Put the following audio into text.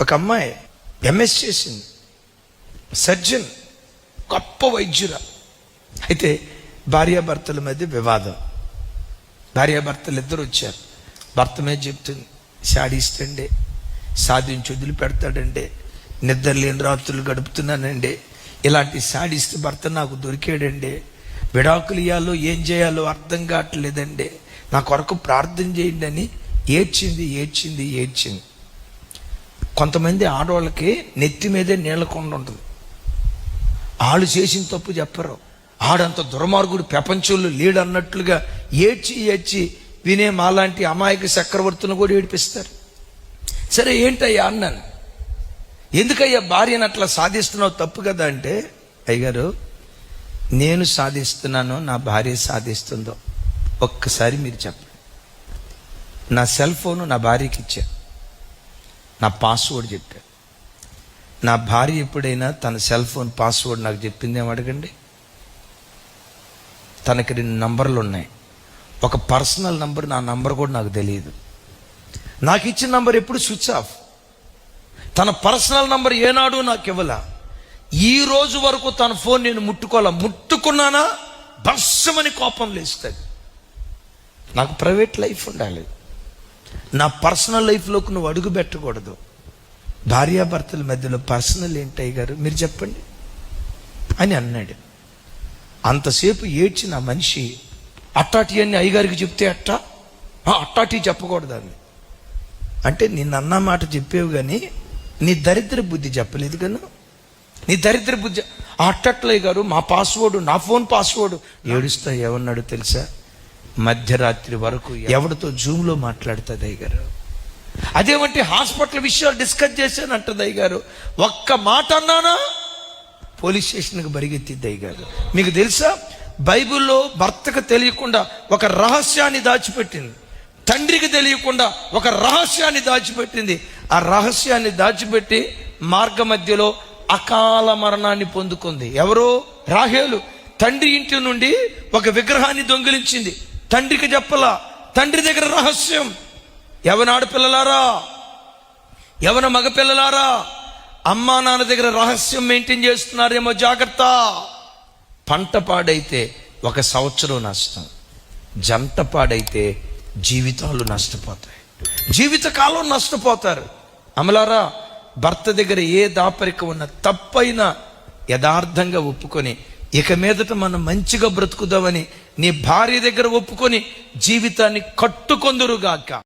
ఒక అమ్మాయి ఎంఎస్ చేసింది. సర్జన్ గొప్ప వైద్యుర. అయితే భార్యాభర్తల మధ్య వివాదం. భార్యాభర్తలు ఇద్దరు వచ్చారు. భర్త మీద చెప్తుంది శాడిస్తండే సాధించి వదిలి పెడతాడండి నిద్ర లేని రాత్రులు గడుపుతున్నానండి ఇలాంటి సాడిస్తే భర్త నాకు దొరికాడండి విడాకులు ఇయ్యాలో ఏం చేయాలో అర్థం కావట్లేదండి నా కొరకు ప్రార్థన చేయండి అని ఏడ్చింది ఏడ్చింది ఏడ్చింది. కొంతమంది ఆడవాళ్ళకి నెత్తి మీదే నీళ్ళకుండా ఉంటుంది. వాళ్ళు చేసిన తప్పు చెప్పరు. ఆడంత దుర్మార్గుడు ప్రపంచంలో లేడు అన్నట్లుగా ఏడ్చి ఏడ్చి వినే మాలాంటి అమాయక చక్రవర్తులను కూడా ఏడిపిస్తారు. సరే ఏంటయ్యా అన్నాను. ఎందుకయ్యా భార్యను అట్లా సాధిస్తున్నావు? తప్పు కదా అంటే అయ్యగారు నేను సాధిస్తున్నాను నా భార్య సాధిస్తుందో ఒక్కసారి మీరు చెప్పండి. నా సెల్ ఫోను నా భార్యకి ఇచ్చాను నా పాస్వర్డ్ చెప్పాను నా భార్య ఎప్పుడైనా తన సెల్ ఫోన్ పాస్వర్డ్ నాకు చెప్పిందేమో అడగండి? తనకి రెండు నంబర్లు ఉన్నాయి. ఒక పర్సనల్ నంబర్ నా నంబర్ కూడా నాకు తెలియదు. నాకు ఇచ్చిన నంబర్ ఎప్పుడు స్విచ్ ఆఫ్ తన పర్సనల్ నంబర్ ఏనాడు నాకు ఇవ్వల. ఈ రోజు వరకు తన ఫోన్ నేను ముట్టుకోవాలా? ముట్టుకున్నానా? బస్సమని కోపం లేస్తుంది. నాకు ప్రైవేట్ లైఫ్ ఉండాలి. నా పర్సనల్ లైఫ్లోకి నువ్వు అడుగు పెట్టకూడదు. భార్యాభర్తల మధ్యలో పర్సనల్ ఏంటయ్య గారు మీరు చెప్పండి. అని అన్నాడు. అంతసేపు ఏడ్చిన మనిషి అట్టాటి అని అయ్యగారికి చెప్తే అట్టా? "ఆ, అట్టాటి చెప్పకూడదు అని అంటే నిన్న అన్న మాట చెప్పేవు కానీ నీ దరిద్ర బుద్ధి చెప్పలేదు కను. నీ దరిద్ర బుద్ధి అట్టట్లయ్య గారు మా పాస్వర్డ్ నా ఫోన్ పాస్వర్డ్. ఏడుస్తా ఏమన్నాడు తెలుసా? మధ్యరాత్రి వరకు ఎవరితో జూమ్లో మాట్లాడుతుంది అయ్యగారు? అదేమంటే హాస్పిటల్ విషయాలు డిస్కస్ చేశాను అంటుంది అయ్య ఒక్క మాట అన్నానా? పోలీస్ స్టేషన్కి బరిగెత్తిద్ది అయ్యగారు. మీకు తెలుసా? బైబిల్లో భర్తకు తెలియకుండా ఒక రహస్యాన్ని దాచిపెట్టింది. తండ్రికి తెలియకుండా ఒక రహస్యాన్ని దాచిపెట్టింది. ఆ రహస్యాన్ని దాచిపెట్టి మార్గ మధ్యలో అకాల మరణాన్ని పొందుకుంది. ఎవరో? రాహేలు. తండ్రి ఇంటి నుండి ఒక విగ్రహాన్ని దొంగిలించింది. తండ్రికి చెప్పలా. తండ్రి దగ్గర రహస్యం. ఎవరి ఆడపిల్లలారా? ఎవన మగపిల్లలారా? అమ్మా నాన్న దగ్గర రహస్యం మెయింటైన్ చేస్తున్నారేమో జాగ్రత్త. పంట పాడైతే ఒక సంవత్సరం నష్టం. జంట పాడైతే జీవితాలు నష్టపోతాయి. జీవితకాలం నష్టపోతారు. అమలారా భర్త దగ్గర ఏ దాపరిక ఉన్న తప్పైనా యథార్థంగా ఒప్పుకొని ఇక మీదట మనం మంచిగా బ్రతుకుదామని నీ భార్య దగ్గర ఒప్పుకొని జీవితాన్ని కట్టుకొందురుగాక.